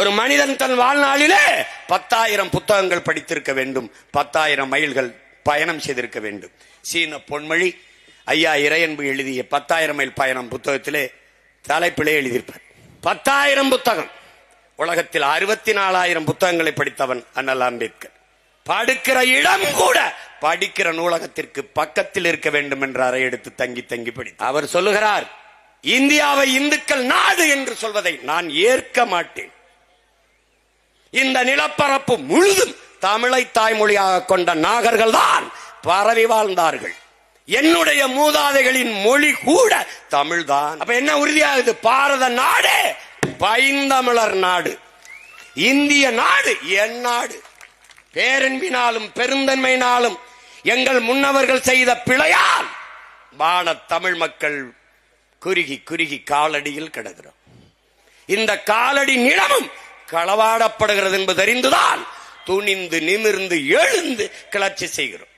ஒரு மனிதன் தன் வாழ்நாளிலே பத்தாயிரம் புத்தகங்கள் படித்திருக்க வேண்டும். பத்தாயிரம் மைல்கள் பயணம் செய்திருக்க வேண்டும். சீன பொன்மொழி ஐயா இறையன்பு எழுதிய பத்தாயிரம் மைல் பயணம் புத்தகத்திலே தலைப்பிலே எழுதியிருப்பார். பத்தாயிரம் புத்தகம். உலகத்தில் அறுபத்தி நாலாயிரம் புத்தகங்களை படித்தவன் அண்ணல் அம்பேத்கர். படுக்கிற இடம் கூட படிக்கிற நூலகத்திற்கு பக்கத்தில் இருக்க வேண்டும் என்ற அறை எடுத்து தங்கி தங்கி படி அவர் சொல்லுகிறார் இந்தியாவை இந்துக்கள் நாடு என்று சொல்வதை நான் ஏற்க மாட்டேன். இந்த நிலப்பரப்பு முழுதும் தமிழை தாய்மொழியாக கொண்ட நாகர்கள் தான் பரவி வாழ்ந்தார்கள். என்னுடைய மூதாதைகளின் மொழி கூட தமிழ்தான். அப்ப என்ன உறுதியாகுது? பாரத நாடு பைந்தமிழர் நாடு. இந்திய நாடு என் நாடு. பேரன்பினாலும் பெருந்தன்மையினாலும் எங்கள் முன்னவர்கள் செய்த பிழையால் வான தமிழ் மக்கள் குறுகி குறுகி காலடியில் கிடக்கிறோம். இந்த காலடி நிலமும் களவாடப்படுகிறது என்பது அறிந்துதான் துணிந்து நிமிர்ந்து எழுந்து கிளர்ச்சி செய்கிறோம்.